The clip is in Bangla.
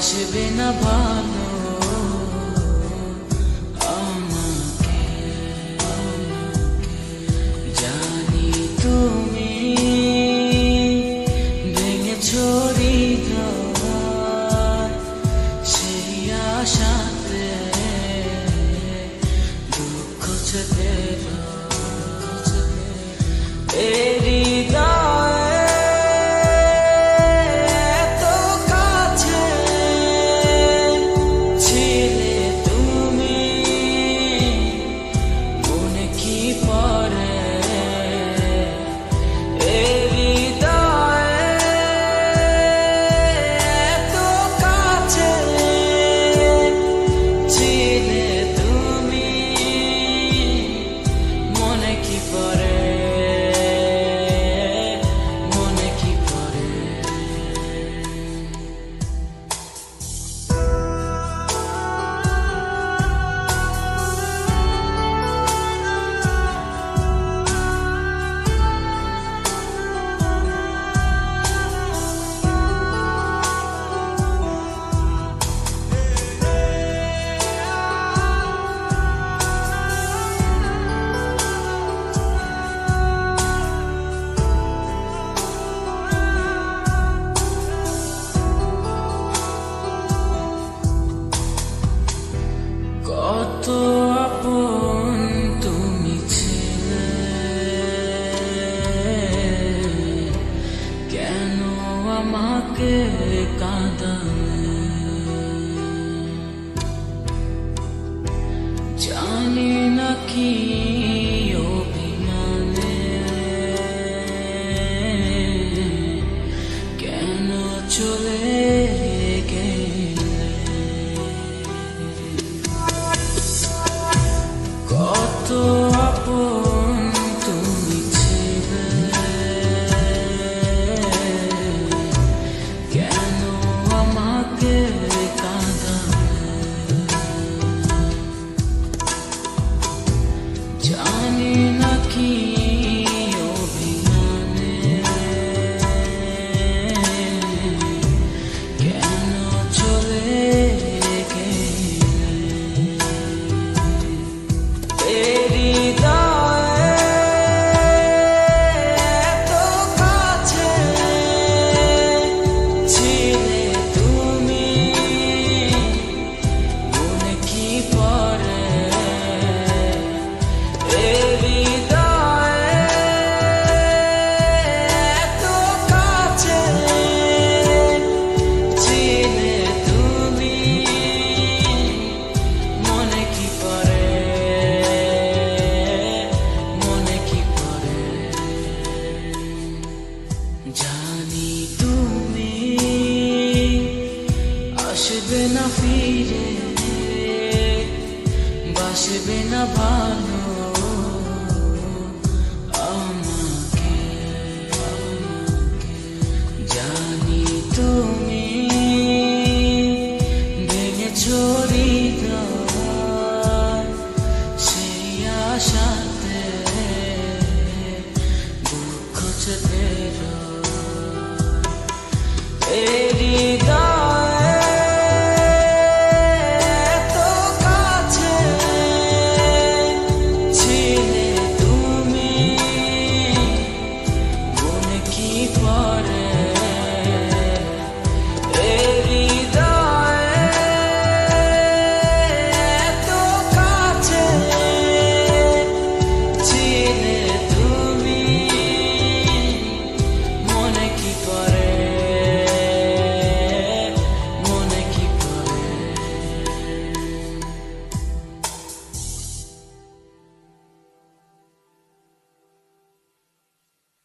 আসবে না ভালো। আমাকে জানি তুমি ভেঙেছো जाने न की না ফিরে, বাসবে না ভালো আমাকে জানি তুমি ভেঙে ছড়ি সেই আশাতে দুঃখ চেপে এরি দা